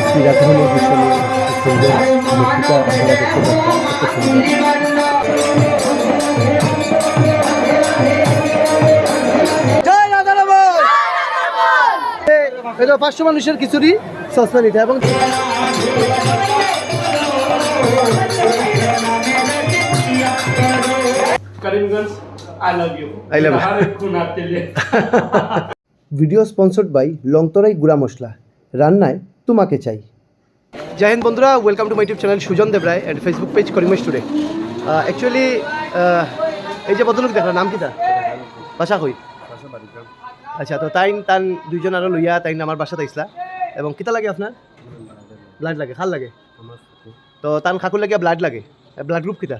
শ্রী শ্রী পাঁচশো মানুষের খিচুড়ি এটা এবং ভিডিও স্পন্সর্ড বাই লংতরাই গুড়া মশলা। রান্নায় তোমাকে চাই। জয় হিন্দ বন্ধুরা welcome to my YouTube channel Sujan Debroy and Facebook page Karima স্টুডে অ্যাকচুয়ালি এই যে ভদ্রলোক দেখা নাম কি তার? বাসা কই? আচ্ছা তো তাই তান দুইজন আরও লইয়া তাই আমার বাসাতে আইসলা। এবং কিতা লাগে আপনার? ব্লাড লাগে খাল লাগে? তো তান খাকুর লাগে ব্লাড লাগে। ব্লাড গ্রুপ কিতা?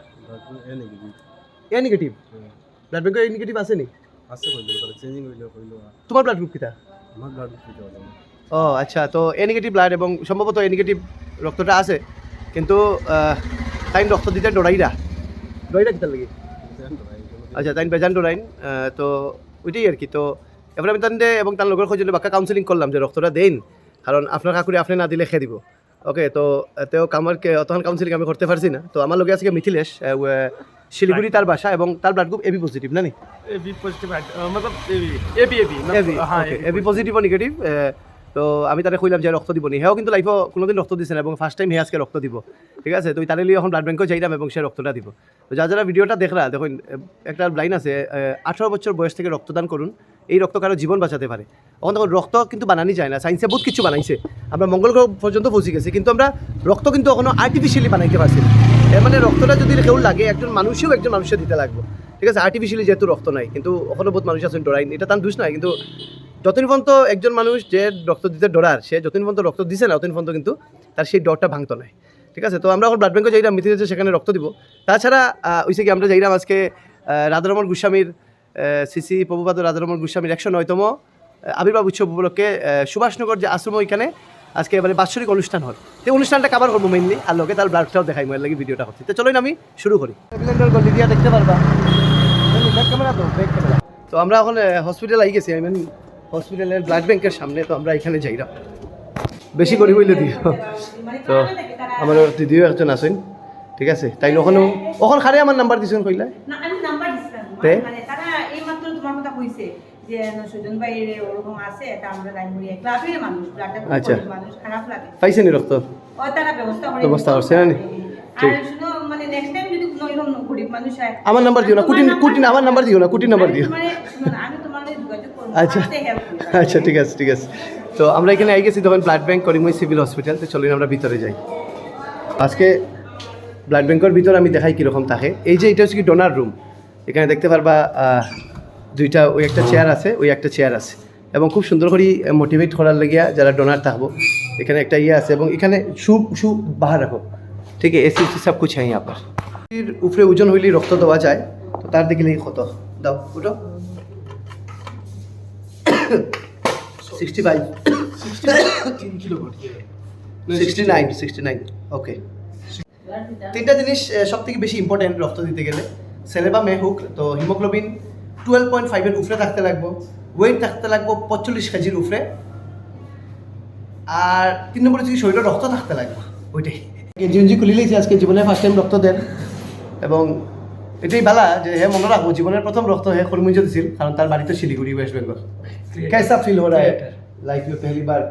এ নেগেটিভ ব্লাড ব্যাংকের এ নেগেটিভ আছে নি? আছে কইলো তাহলে চেঞ্জিং হইল কইলো তোমার ব্লাড গ্রুপ কিতা? আমার ব্লাড দিতে হবে ও আচ্ছা তো এ নেগেটিভ ব্লাড এবং সম্ভবত এ নেগেটিভ রক্তটা আছে কিন্তু তাই রক্ত দিতে ডোরাইরা। ডোরাইরা কিতার লাগে আচ্ছা তাই বেজান ডোরাইন তো ওইটাই আর কি তো এবার আমি তান এবং তার লগের খোঁজ বাক্কা কাউন্সিলিং করলাম যে রক্তটা দেন কারণ আপনার কাকুরে আপনি না দিলে খেয়ে দিব। ওকে তো তেও কামার অতক্ষণ কাউন্সিলিং আমি করতে পারছি না। তো আমার লগে আজকে মিথিলেশ শিলিগুড়ি তার বাসা এবং তার ব্লাড গ্রুপ এবি পজিটিভ না নি AB positive AB AB AB AB positive ও নেগেটিভ তো আমি তারে কইলাম যে রক্ত দিব নি হেও কিন্তু লাইফও কোনোদিন রক্ত দিছে না এবং ফার্স্ট টাইম হে আজকে রক্ত দিব। ঠিক আছে? তো লিয়ে এখন ব্লাড ব্যাংকেও যাইলাম এবং সে রক্তটা দিব। তো যারা যারা ভিডিওটা দেখরা দেখুন একটা লাইন আছে আঠারো বছর বয়স থেকে রক্তদান করুন। এই রক্ত কারও জীবন বাঁচাতে পারে এখন দেখুন রক্ত কিন্তু বানানি যায় না। সায়েন্সে বহুত কিছু বানাইছে। আমরা মঙ্গল গ্রহ পর্যন্ত পৌঁছে গেছি, কিন্তু আমরা রক্ত কিন্তু এখনও আর্টিফিশিয়ালি বানাইতে পারছি এর মানে রক্তটা যদি কেউ লাগে, একজন মানুষেও একজন মানুষের দিতে লাগবে। ঠিক আছে? আর্টিফিশিয়ালি যেহেতু রক্ত নাই, কিন্তু ওখানে বহুত মানুষ আছেন ডরাইন। এটা তার দোষ নয় কিন্তু যতদিন পর্যন্ত একজন মানুষ যে রক্ত দিতে ডরার সে যতদিন পর্যন্ত রক্ত দিছে না ততদিন পর্যন্ত কিন্তু তার সেই ডরটা ভাঙতো নাই। ঠিক আছে? তো আমরা এখন ব্লাড ব্যাঙ্কে যাইলাম মিথিলেছে সেখানে রক্ত দিব। তাছাড়া ওইসে কি আমরা যাইলাম আজকে রাধারমণ গোস্বামীর সিসি প্রভুপাদ রাধারমণ গোস্বামীর একশো নয়তম আবির্ভাব উৎসব উপলক্ষে সুভাষনগর যে আশ্রম ওইখানে আজকে এবারে বাৎসরিক অনুষ্ঠান হল এই অনুষ্ঠানটা কাবার করব মেইনলি আর লোকে তার ব্লাডটাও দেখাই মোবাইল লাগে ভিডিওটা হচ্ছে তো চলুন আমি শুরু করি। গলি দিয়া দেখতে পারবা। ক্যামেরা তো ব্যাক ক্যামেরা তো আমরা এখন হসপিটাল আই গেছি আই মিন হসপিটালের ব্লাড ব্যাংকের সামনে তো আমরা এখানে যাইরা বেশি করে হইলে দিও। তো আমার দিদিও একজন আছেন ঠিক আছে? তাই ওখানে ওখানে খারে আমার নাম্বার দিছেন কইলা? না আমি নাম্বার দিছিলাম। তে? মানে তারা এই তোমার কথা কইছে যে সুজন ভাই ওরকম আছে এটা আমরা লাইমুড়ি ক্লাবের মানুষ ব্লাডটা আচ্ছা। গরিব মানুষ খারাপ লাগে। পাইছেনি রক্ত? ও তারা ব্যবস্থা করে ব্যবস্থা করছে না নি? ঠিক। শুনো মানে নেক্সট টাইম যদি কোনো এরকম গরিব মানুষ আমার নাম্বার দিও না তোমার কুটিন আমার নাম্বার দিও না কুটিন নাম্বার দিও। তোমারে- আমি তোমার লগে যোগাযোগ করব আচ্ছা। আচ্ছা ঠিক আছে ঠিক আছে। তো আমরা এখানে আই গেছি তখন ব্লাড ব্যাঙ্ক করিমই সিভিল হসপিটাল তো চলুন আমরা ভিতরে যাই। আজকে ব্লাড ব্যাঙ্কের ভিতরে আমি দেখাই কীরকম থাকে। এই যে এটা হচ্ছে কি ডোনার রুম এখানে দেখতে পারবা দুইটা ওই একটা চেয়ার আছে ওই একটা চেয়ার আছে। এবং খুব সুন্দর করে মোটিভেট করার লাগিয়া যারা ডোনার থাকব এখানে একটা ইয়ে আছে এবং এখানে সু সু বাহার রাখো। ঠিক আছে এসি উসি সব কিছু হ্যাঁ আপনার উপরে ওজন হইলে রক্ত দেওয়া যায়। তো তার দিকে কত? দাও ওটা sixty five sixty nine sixty nine okay তিনটা জিনিস সব থেকে বেশি ইম্পর্টেন্ট রক্ত দিতে গেলে। ছেলে বা মেয়ে হোক তো হিমোগ্লোবিন টুয়েলভ পয়েন্ট ফাইভের উপরে থাকতে লাগবো। ওয়েট থাকতে লাগবো পঁয়তাল্লিশ কেজির উপরে আর তিন নম্বরে হচ্ছে কি শরীরে রক্ত থাকতে লাগবে। ওইটাই। জিএনজি খুলি লিখছি আজকে জীবনে ফার্স্ট টাইম রক্ত দেন। এবং এটাই বালা যে হে মনে রাখবো জীবনের প্রথম রক্ত হে কর্মীজ দিছিল কারণ তার বাড়ি তো শিলিগুড়ি ওয়েস্ট বেঙ্গল कैसा फील हो रहा है लाइफ में पहली बार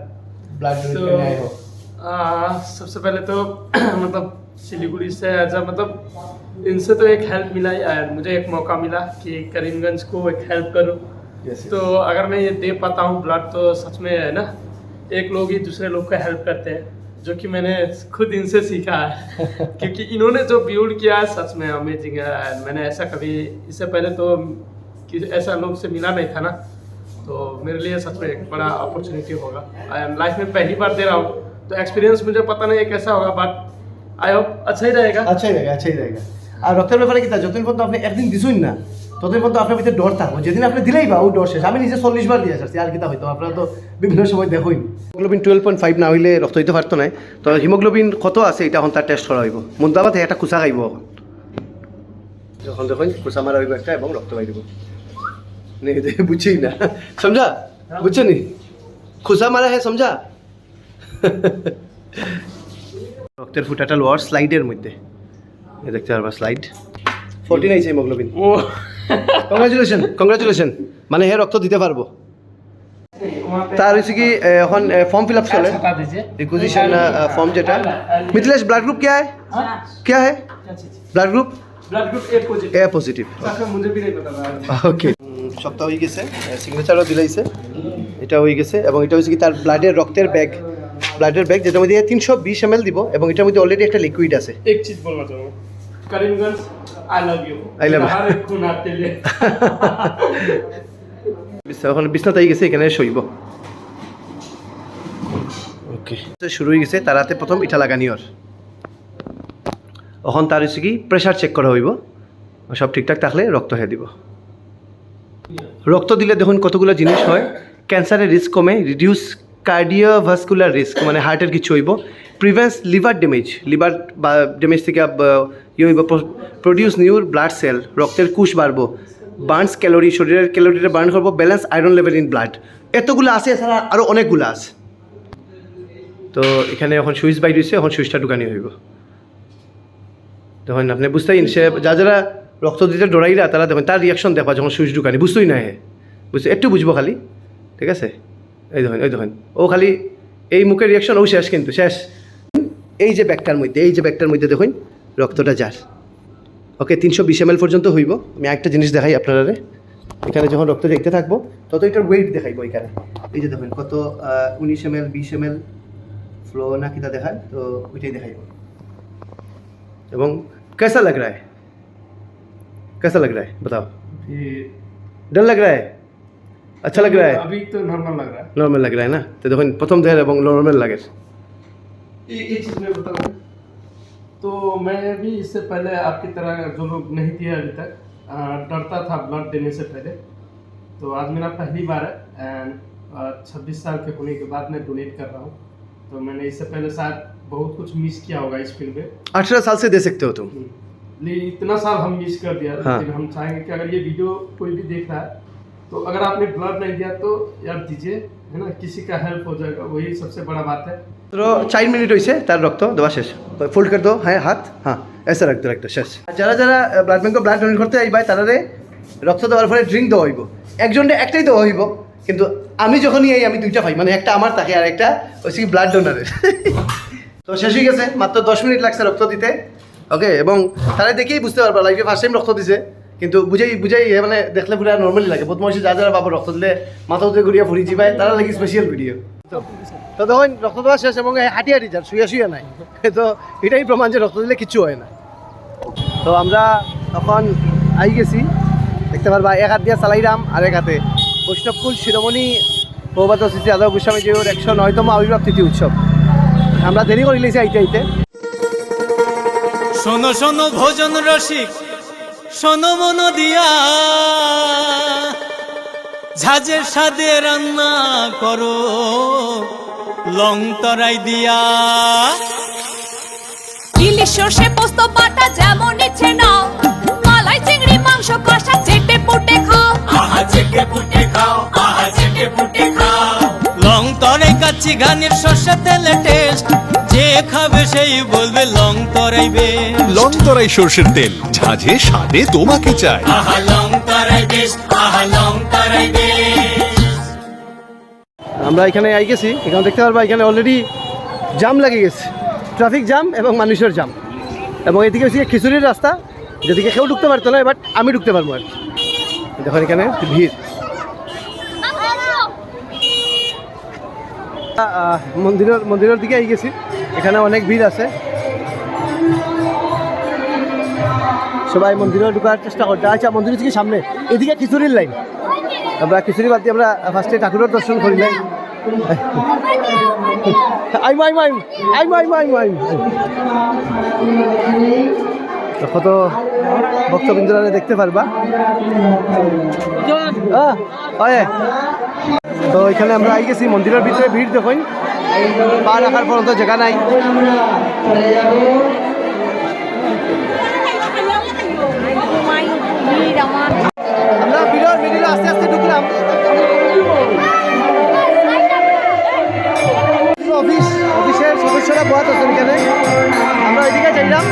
ब्लड डोनेट तो करने आए हो आ, सबसे पहले तो मतलब सिलीगुड़ी से एज मतलब इनसे तो एक हेल्प मिला यार मुझे एक मौका मिला कि करीमगंज को एक हेल्प करूं Yes, yes. तो अगर मैं ये दे पाता हूँ ब्लड तो सच में है ना एक लोग ही दूसरे लोग का हेल्प करते हैं जो कि मैंने खुद इनसे सीखा है क्योंकि इन्होंने जो बिल्ड किया है सच में अमेजिंग है And मैंने ऐसा कभी इससे पहले तो कि ऐसा लोग से मिला नहीं था ना तो मेरे लिए सच में एक बड़ा अपॉर्चुनिटी होगा आई एम लाइफ में पहली बार दे रहा हूँ तो एक्सपीरियंस मुझे पता नहीं है कैसा होगा बट आई होप अच्छा ही रहेगा আচ্ছাই रहेगा আচ্ছাই रहेगा আর রক্তের ব্যাপারে কি তা যতদিন পর্যন্ত আপনি একদিন দিছুন না ততদিন পর্যন্ত আপনার ভিতরে ডর থাকব। যেদিন আপনি দিলেই বা ও ডর শেষ। আমি নিজে চল্লিশ বার দিয়ে আসছি আর কিতা হয়তো। আপনারা তো বিভিন্ন সময় দেখুন হিমোগ্লোবিন টুয়েলভ পয়েন্ট ফাইভ না হইলে রক্ত দিতে পারতো না। তো হিমোগ্লোবিন কত আছে এটা এখন তার টেস্ট করা হইব। মুন্দাবাদ একটা কুচা খাইব এখন। যখন দেখুন কুচা মারা হইব একটা এবং রক্ত বাই দিব বুঝছেই না। সমঝা? বুঝছ নি? খুসা মারা হ্যাঁ সমঝা? রক্তের ফুটাটা লোয়ার স্লাইডের মধ্যে। দেখতে পারবা স্লাইড ফোরটিন আইছে হিমোগ্লোবিন। ও। কংগ্রাচুলেশন কংগ্রাচুলেশন মানে হে রক্ত দিতে পারবো वहाँ पे তার হচ্ছে কি এ, এখন ফর্ম ফিল আপ চলে हटा दीजिए रिक्वेजिशन फॉर्म जेटा मिथिलेश ब्लड ग्रुप क्या है क्या है blood group blood group A positive A positive मुझे भी नहीं पता था ওকে সপ্তাহ হয়ে গেছে সিগনেচারও দিলাইছে এটা হয়ে গেছে এবং এটা হচ্ছে কি তার ব্লাডের রক্তের ব্যাগ ব্লাডের ব্যাগ যেটার মধ্যে তিনশো বিশ এম দিব এবং এটার মধ্যে অলরেডি একটা লিকুইড আছে एक चीज बोलना Karimganj I love you I love এখন বিছনাতে গেছে এখানে শইব। ওকে শুরু হয়ে গেছে তারাতে প্রথম ইটা তার কি প্রেশার চেক করা হইব। সব ঠিকঠাক থাকলে রক্ত হয়ে দিব। রক্ত দিলে দেখুন কতগুলো জিনিস হয়। ক্যান্সারের রিস্ক কমে রিডিউস কার্ডিওভাস্কুলার রিস্ক মানে হার্টের কিছু হইব। প্রিভেন্স লিভার ড্যামেজ লিভার বা ড্যামেজ থেকে হইব প্রডিউস নিউ ব্লাড সেল রক্তের কুশ বাড়বো বার্নস ক্যালোরি শরীরের ক্যালোরিটা বার্ন করব balance iron level in blood এতগুলো আছে, এছাড়া আরও অনেকগুলো আছে। তো এখানে এখন সুইচ বাইর হয়েছে, এখন সুইচটা ঢুকানি হইব। তখন আপনি বুঝতেই সে যা যারা রক্ত দিতে ডরাইরা, তারা দেখেন, তার রিয়াকশন দেখবা, যখন সুইচ ঢুকানি, বুঝতেই না হে বুঝতে একটু বুঝব খালি, ঠিক আছে? এই দেখেন এই দেখেন, ও খালি এই মুখের রিয়াকশন ও শেষ কিন্তু, শেষ। এই যে ব্যাগটার মধ্যে, এই যে ব্যাগটার মধ্যে দেখুন রক্তটা যার। ওকে তিনশো বিশ এম পর্যন্ত হইব। আমি একটা জিনিস দেখাই আপনারা এখানে যখন রক্ত দেখতে থাকব তত এটার ওয়েট দেখাইবো এখানে। এই যে দেখেন কত উনিশ এম এল বিশ এম এল ফ্লো না কিতা দেখায় তো ওইটাই দেখাইব। এবং কেসা লাগ রায় কেসা লাগ রায় বতাও। ডাল লাগ রায় আচ্ছা লাগ রায় নর্মাল लग रहा है अभी तो नॉर्मल लग रहा এবং নর্মাল লাগে এই চিজ तो मैं भी इससे पहले आपकी तरह जो लोग नहीं दिए अभी तक डरता था ब्लड देने से पहले। तो आज मेरा पहली बार है एंड छब्बीस साल के होने के बाद मैं डोनेट कर रहा हूँ। तो मैंने इससे पहले शायद बहुत कुछ मिस किया होगा इस फ़ील्ड में। अठारह साल से दे सकते हो तुम। लेकिन इतना साल हम मिस कर दिया हाँ। लेकिन हम चाहेंगे कि अगर ये वीडियो कोई भी देख रहा है तो अगर आपने ब्लड नहीं दिया तो यार दीजिए। है ना किसी का हेल्प हो जाएगा वही सबसे बड़ा बात है তো চার মিনিট হয়েছে তার রক্ত দেওয়া শেষ ফোল্ড করে দো হ্যাঁ হাত হ্যাঁ এসে রাখতে রাখতে শেষ যারা যারা ব্লাড ব্যাঙ্ক ব্লাড ডোনেট করতে আইবাই তারারে রক্ত দেওয়ার পরে ড্রিঙ্ক দেওয়া হইব একজনে একটাই দেওয়া হইব কিন্তু আমি যখনই এই আমি দুইটা পাই মানে একটা আমার থাকে আর একটা হচ্ছে কি ব্লাড ডোনারের তো শেষ হয়ে গেছে মাত্র দশ মিনিট লাগছে রক্ত দিতে ওকে এবং তারা দেখেই বুঝতে পারবা লাইফে ফার্স্ট টাইম রক্ত দিছে কিন্তু বুঝাই বুঝাই মানে দেখলে পুরো নর্মালি লাগে। বদমাইশি যা যারা বাবা রক্ত দিলে মাথা উঠে ঘুরিয়া ফুরি চিপায় তারা লাগি স্পেশাল ভিডিও তো দেখুন রক্ত দেওয়া শেষ এবং হাঁটি হাঁটি যার শুয়ে শুয়ে নাই। তো এটাই প্রমাণ যে রক্ত দিলে কিচ্ছু হয় না তো আমরা তখন আই গেছি। দেখতে পারবা, এক হাত দিয়ে চালাইরাম আর এক হাতে। বৈষ্ণবকুল শিরোমণি প্রভাত শ্রী যাদব গোস্বামীজির একশো নয়তম আবির্ভাব তিথি উৎসব আমরা দেরি করে লিখেছি আইতে আইতে। শোনো শোনো, ভোজন রসিক। শোনো মন দিয়া। ঝাঁঝের সাদে রান্না করো লং তরাই দিয়া। ইলিশ সর্ষে পোস্ত বাটা যেমন ইচ্ছে নাও। মালাই চিংড়ি মাংস কষা চেটে পুটে খাও। আহা চেটে পুটে খাও আহা চেটে পুটে খাও। লং তরাই কাচ্চি ঘানির সর্ষে তেলে টেস্ট যে খাবে সেই বলবে লং তরাই বেশ লং তরাই সর্ষের তেল। ঝাঁঝে স্বাদে তোমাকে চাই। আহা লং তরাই বেশ আহা লং তরাই আমরা এখানে আই গেছি এখানে দেখতে পারবা এখানে অলরেডি জাম লাগে গেছে। ট্রাফিক জাম এবং মানুষের জাম এবং এদিকে হচ্ছে খিচুড়ির রাস্তা যেদিকে কেউ ঢুকতে পারতো না বাট আমি ঢুকতে পারব আর। দেখুন এখানে ভিড়। আহ, মন্দিরের মন্দিরের দিকে আই গেছি। এখানে অনেক ভিড় আছে। সবাই মন্দিরে ঢুকার চেষ্টা করতে আচ্ছা মন্দিরের থেকে সামনে, এদিকে খিচুড়ির লাইন আমরা খিচুড়ি বাদ দিয়ে আমরা ফার্স্টে ঠাকুরের দর্শন করি নাই। কত ভক্তবৃন্দরা দেখতে পারবা। তো এখানে আমরা আই গেছি, মন্দিরের ভিতরে ভিড় দেখুন। পা রাখার পর্যন্ত জায়গা নাই। আমরা ভিড়ের মিডিলে আস্তে আস্তে ঢুকলাম। অফিস, অফিসের সদস্যরা বহাত আছেন এখানে। আমরা ওইদিকে যাইলাম।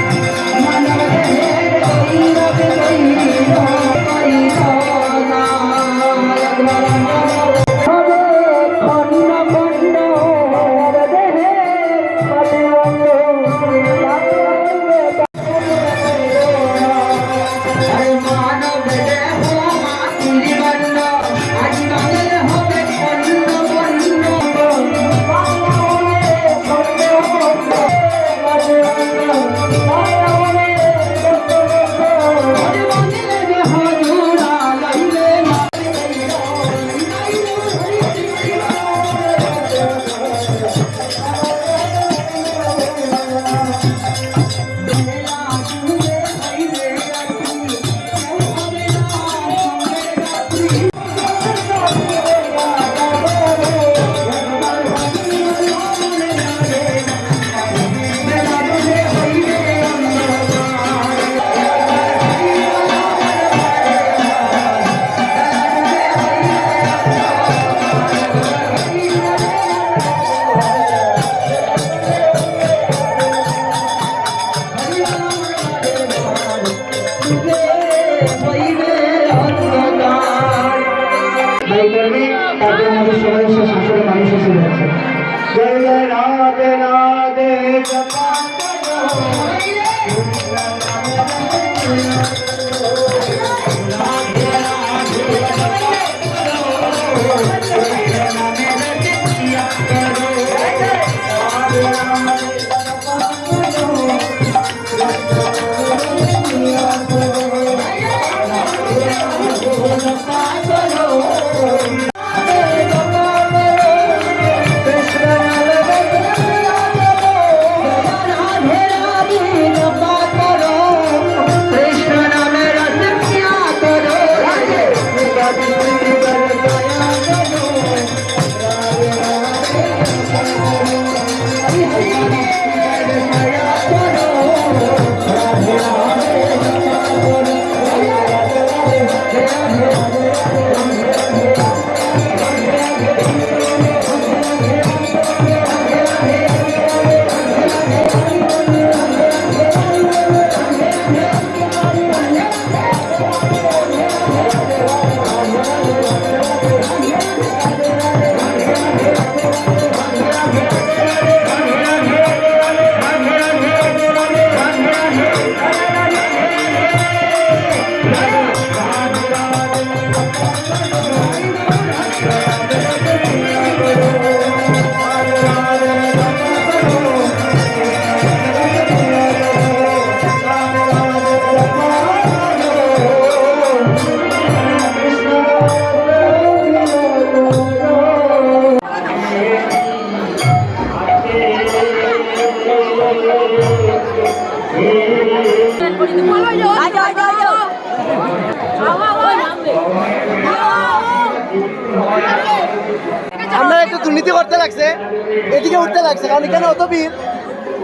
এখানে অত ভিড়?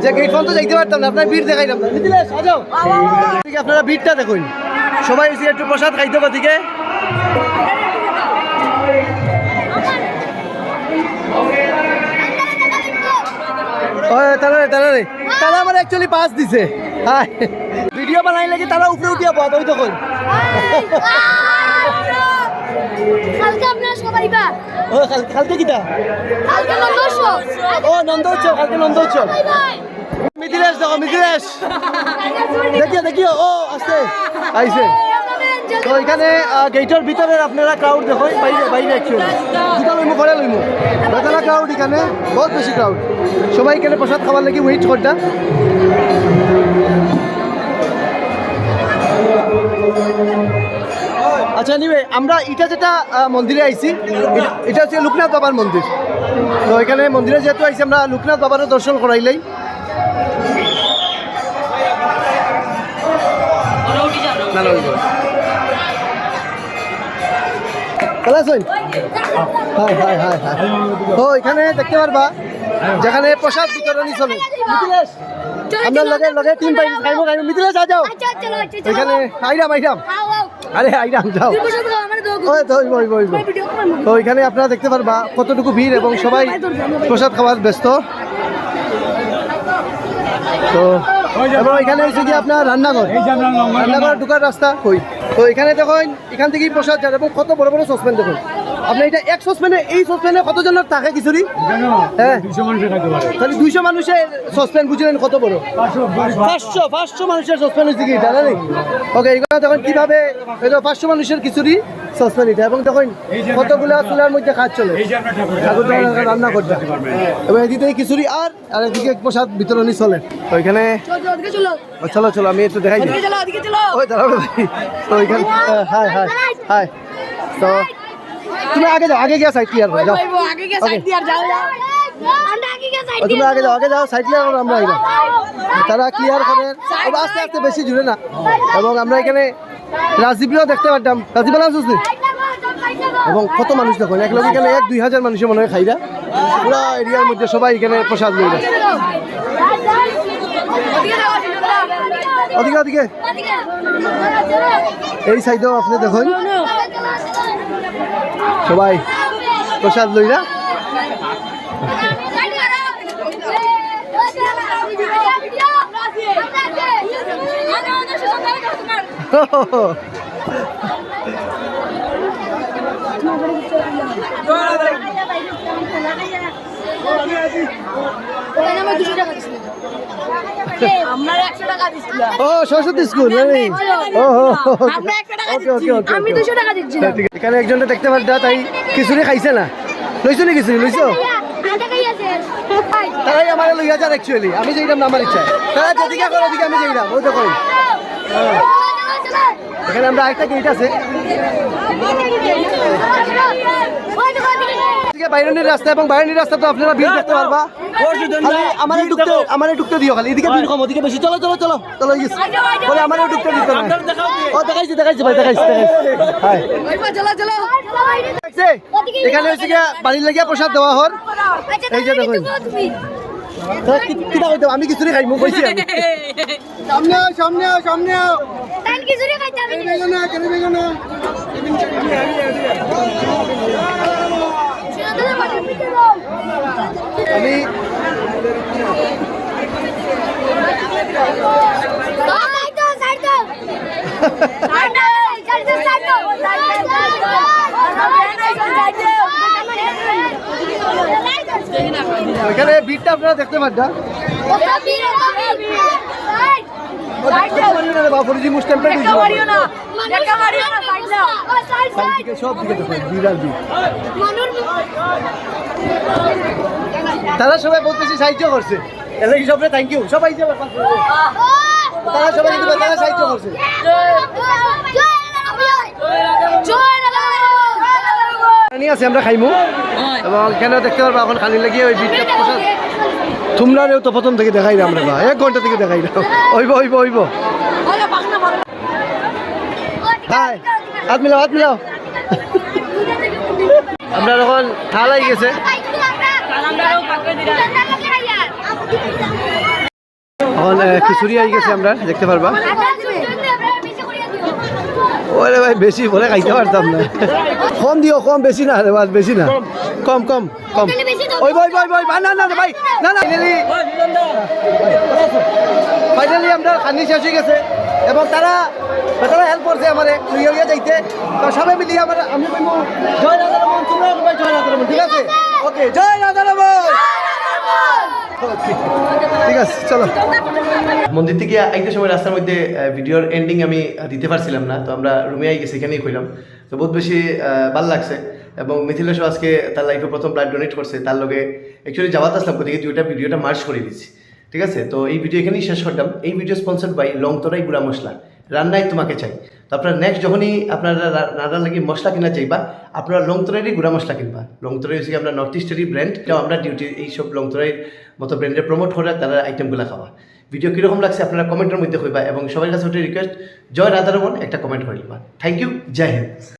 যে গেট পর্যন্ত যাইতে পারতাম না আপনার ভিড় দেখাইলাম না। আপনারা ভিড়টা দেখুন। সবাই এসে একটু প্রসাদ খাইতে ওদিকে তারা তারা রে তারা আমার অ্যাকচুয়ালি পাস দিছে। ভিডিও বানাই লাগে তারা উপরে উঠিয়া পাওয়া তখন কালকে আপনার সবাই বা? ও কালকে কিটা? কালকে নন্দস্ব ও নন্দ উৎসব কালকে নন্দ উৎসব মিথিলেশ দেখো মিথিলেশ। দেখিও দেখিও। ও আইছে। তো এখানে গেটের ভিতরে আপনারা ক্রাউড দেখো বাইরে বাইরে অ্যাকচুয়ালি দুটা লইমু ঘরে লইমু। বেতলা ক্রাউড এখানে বহুত বেশি ক্রাউড সবাই এখানে প্রসাদ খাবার লাগি ওয়েট করটা। আচ্ছা নিবে আমরা এটা যেটা মন্দিরে আইছি এটা- হচ্ছে লোকনাথ বাবার মন্দির। তো এখানে মন্দিরে যেহেতু আইছি আমরা লোকনাথ বাবারও দর্শন করাইলাই তো এখানে দেখতে পারবা যেখানে প্রসাদ বিতরণী চলে। আপনার লগে লগে টিম পাই খাইবো খাইবো মিথিলেশ আ যাও। আচ্ছা এখানে আইরাম আইরাম। আরে আইরাম যাও। তো এখানে আপনারা দেখতে পারবা কতটুকু ভিড় এবং সবাই প্রসাদ খাওয়ার ব্যস্ত। তো এবং এখানে হচ্ছে কি আপনার রান্নাঘর। রান্নাঘর ঢুকার রাস্তা কই? তো এখানে দেখুন এখান থেকেই প্রসাদ যান এবং কত বড় বড় সসপেন দেখুন। আপনি এটা এক সসপ্যানে এই সসপ্যানে কতজনের থাকে খিচুড়ি? হ্যাঁ। তাহলে দুইশো মানুষের সসপ্যান বুঝলেন কত বড়? পাঁচশো পাঁচশো মানুষের সসপ্যান হচ্ছে কি এটা জানি ওকে এগুলো দেখুন কীভাবে এটা পাঁচশো মানুষের খিচুড়ি সসপ্যান এটা। এবং দেখুন কতগুলো চুলার মধ্যে কাজ চলে। ঠাকুর রান্না করতে। এবং এদিকে খিচুড়ি আর আর এদিকে প্রসাদ বিতরণী চলে। তো এখানে চলো চলো আমি একটু দেখাই ওই দাঁড়াবে ভাই। তো এখানে হাই হাই হাই তো তুমি আগে যাও আগে গিয়া সাইড ক্লিয়ার করে যাও। ও, তুমি আগে যাও আগে যাও সাইড ক্লিয়ার করো আমরা আইলাম তারা ক্লিয়ার করেন এবং আস্তে আস্তে বেশি জুড়ে না। এবং আমরা এখানে রাজদীপরাও দেখতে পারতাম। রাজীব আলাম এবং কত মানুষ দেখুন এক লোক এখানে এক দুই হাজার মানুষের মনে হয় খাইরা। পুরো এরিয়ার মধ্যে সবাই এখানে প্রসাদ লইল ওদিকে ওদিকে। এই সাইডেও আপনি দেখুন। সবাই প্রসাদ লইরা ও সরস্বতী স্কুল আমি দুশো টাকা দিচ্ছিলাম এখানে একজনটা দেখতে পারতা তাই খিচুড়ি খাইছে না। লইছো নি খিচুড়ি লইছো তারাই আমার লইয়া যান একচুয়ালি আমি যাইলাম না আমার ইচ্ছা। তারা যেদিকে করে ওদিকে আমি যাইলাম ওই দেখুন এখানে আমরা আরেকটা গেট আছে। এদিকে বাইরনির রাস্তা এবং বাইরনির রাস্তা তো আপনারা ভিড় দেখতে পারবা। খালি আমারে ঢুকতে আমারে ঢুকতে দিও খালি এদিকে ভিড় কম ওদিকে বেশি। চলো চলো চলো। চলো ইস বলে আমারে ঢুকতে দিতে না ও দেখাইছি দেখাইছি ভাই দেখাইছি দেখছে? এখানে হচ্ছে গিয়া বাড়ির লাগিয়া প্রসাদ দেওয়া হর এই যে দেখুন তো কি- কিটা কইতাম আমি কিছুই খাইমু কইছি আমি। সামনে আও সামনে আও সামনে আও। আমি এখানে ভিড়টা আপনারা দেখতে পাচ্ছেন টেম্পল সব দিকে আর তারা সবাই বহুত বেশি সাহায্য করছে। এলে কি সবাই থ্যাংক ইউ সবাই যাবে তারা সবাই কিন্তু তারা সাহায্য করছে। আছে আমরা খাইমু। এবং এখানেও দেখতে পারব এখন খালি লাগিয়ে ওই প্রসাদ তোমরাও তো প্রথম থেকে দেখাই না আমরা এক ঘণ্টা থেকে দেখাই না ওইব ওইব ওইব। হাই, হাত মিলাও হাত মিলাও। আমরা এখন থালাই গেছে। এখন খিচুড়ি আই গেছে আমরা, দেখতে পারবা। ওরে ভাই, বেশি বলে খাইতে পারতাম না। কম দিও, কম, বেশি না রে বেশি না। কম কম কম। ওই ভাই ভাই ভাই ভাই, না না ভাই না না ফাইনালি ফাইনালি আমরা খানি শেষ হয়ে গেছে। এবং তারা তারা হেল্প করছে আমারে। লইয়া লইয়া যাইতে। তো সবাই মিলিয়ে আমার আমি বলব জয় রাধা রমন তোমরা সবাই জয় রাধা রমন ঠিক আছে? ওকে জয় রাধা রমন! ঠিক আছে চলো। মন্দির থেকে আইতে সময় রাস্তার মধ্যে ভিডিওর এন্ডিং আমি দিতে পারছিলাম না তো আমরা রুমে আই গেছি এখানেই কইলাম। তো বহুত বেশি ভালো লাগছে। এবং মিথিলেশও আজকে তার লাইফে প্রথম ব্লাড ডোনেট করছে, তার লগে অ্যাকচুয়ালি যাওয়াত আসলাম গতিকে দুইটা ভিডিওটা মার্চ করে দিচ্ছি ঠিক আছে? তো এই ভিডিও এখানেই শেষ করলাম। এই ভিডিও স্পন্সার্ড বাই লংতরাই গুঁড়া মশলা। রান্নায় তোমাকে চাই। তো আপনার নেক্সট যখনই আপনারা রান্নার লাগি মশলা কিনা চাইবা, আপনারা লংতরাইরই গুঁড়া মশলা কিনবা। লংতরাই হচ্ছে আমরা নর্থ ইস্টেরই ব্র্যান্ড এটাও আমরা ডিউটি এইসব লংতরাইয়ের মতো ব্র্যান্ডে প্রমোট করে তারা আইটেমগুলো খাওয়া। ভিডিও কীরকম লাগছে আপনারা কমেন্টের মধ্যে হইবা এবং সবার কাছে রিকোয়েস্ট জয় রাধারমন, একটা কমেন্ট করে দিবা থ্যাংক ইউ জয় হিন্দ।